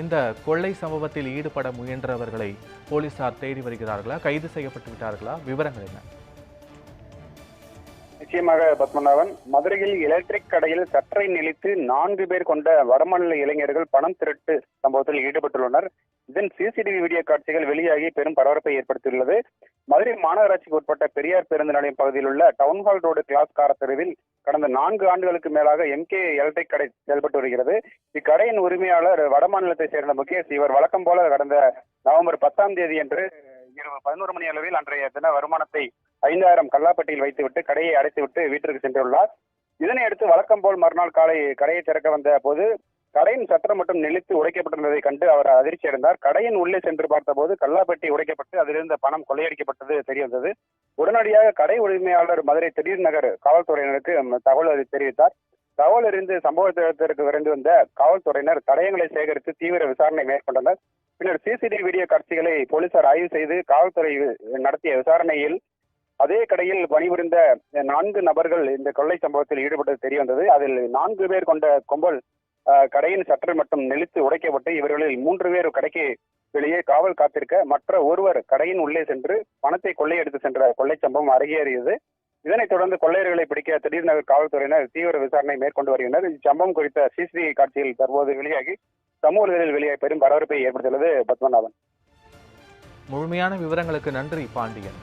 இந்த கொள்ளை சம்பவத்தில் ஈடுபட முயன்றவர்களை போலீசார் தேடி வருகிறார்களா? கைது செய்யப்பட்டு விட்டார்களா? விவரங்கள் என்ன? நிச்சயமாக பத்மநாபன். மதுரையில் எலக்ட்ரிக் கடையில் சற்றை நிலைத்து நான்கு பேர் கொண்ட வடமாநில இளைஞர்கள் பணம் திருட்டு சம்பவத்தில் ஈடுபட்டுள்ளனர். இதன் சிசிடிவி வீடியோ காட்சிகள் வெளியாகி பெரும் பரபரப்பை ஏற்படுத்தியுள்ளது. மதுரை மாநகராட்சிக்கு உட்பட்ட பெரியார் பேருந்து நிலையம் பகுதியில் உள்ள டவுன்ஹால் ரோடு கிளாஸ் கார தெருவில் கடந்த நான்கு ஆண்டுகளுக்கு மேலாக எம்கே எலக்ட்ரிக் கடை செயல்பட்டு வருகிறது. இக்கடையின் உரிமையாளர் வடமாநிலத்தை சேர்ந்த முகேஷ் இவர் வழக்கம் போல கடந்த நவம்பர் பத்தாம் தேதி அன்று இரவு பதினோரு மணி அளவில் அன்றைய தின வருமானத்தை ஐந்தாயிரம் கல்லாப்பட்டியில் வைத்துவிட்டு கடையை அடைத்துவிட்டு வீட்டிற்கு சென்றுள்ளார். இதனை அடுத்து வழக்கம் போல் மறுநாள் காலை கடையை திறக்க வந்த போது கடையின் சட்டம் மட்டும் நெளித்து உடைக்கப்பட்டிருந்ததை கண்டு அவர் அதிர்ச்சி அடைந்தார். கடையின் உள்ளே சென்று பார்த்தபோது கல்லாப்பட்டி உடைக்கப்பட்டு அதிலிருந்த பணம் கொள்ளையடிக்கப்பட்டது தெரிய வந்தது உடனடியாக கடை உரிமையாளர் மதுரை திடீர் நகர் காவல்துறையினருக்கு தகவல் தெரிவித்தார். தகவல் அறிந்து சம்பவ இடத்திற்கு விரைந்து வந்த காவல்துறையினர் தடயங்களை சேகரித்து தீவிர விசாரணை மேற்கொண்டனர். பின்னர் சிசிடிவி வீடியோ காட்சிகளை போலீசார் ஆய்வு செய்து காவல்துறை நடத்திய விசாரணையில் அதே கடையில் பணிபுரிந்த நான்கு நபர்கள் இந்த கொள்ளை சம்பவத்தில் ஈடுபட்டது தெரியவந்தது. அதில் நான்கு பேர் கொண்ட கும்பல் கடையின் சற்று மட்டும் நெளித்து உடைக்கப்பட்டு இவர்களில் மூன்று பேர் கடைக்கு வெளியே காவல் காத்திருக்க மற்ற ஒருவர் கடையின் உள்ளே சென்று பணத்தை கொள்ளையடித்து சென்ற கொள்ளை சம்பவம் அரங்கேறியது இதனைத் தொடர்ந்து கொள்ளையர்களை பிடிக்க திடீர் நகர் காவல்துறையினர் தீவிர விசாரணை மேற்கொண்டு வருகின்றனர். இச்சம்பவம் குறித்த சிசிடிவி காட்சியில் தற்போது வெளியாகி சமூகங்களில் வெளியே பெரும் பரபரப்பை ஏற்படுத்தியுள்ளது பத்மநாபன். முழுமையான விவரங்களுக்கு நன்றி பாண்டியன்.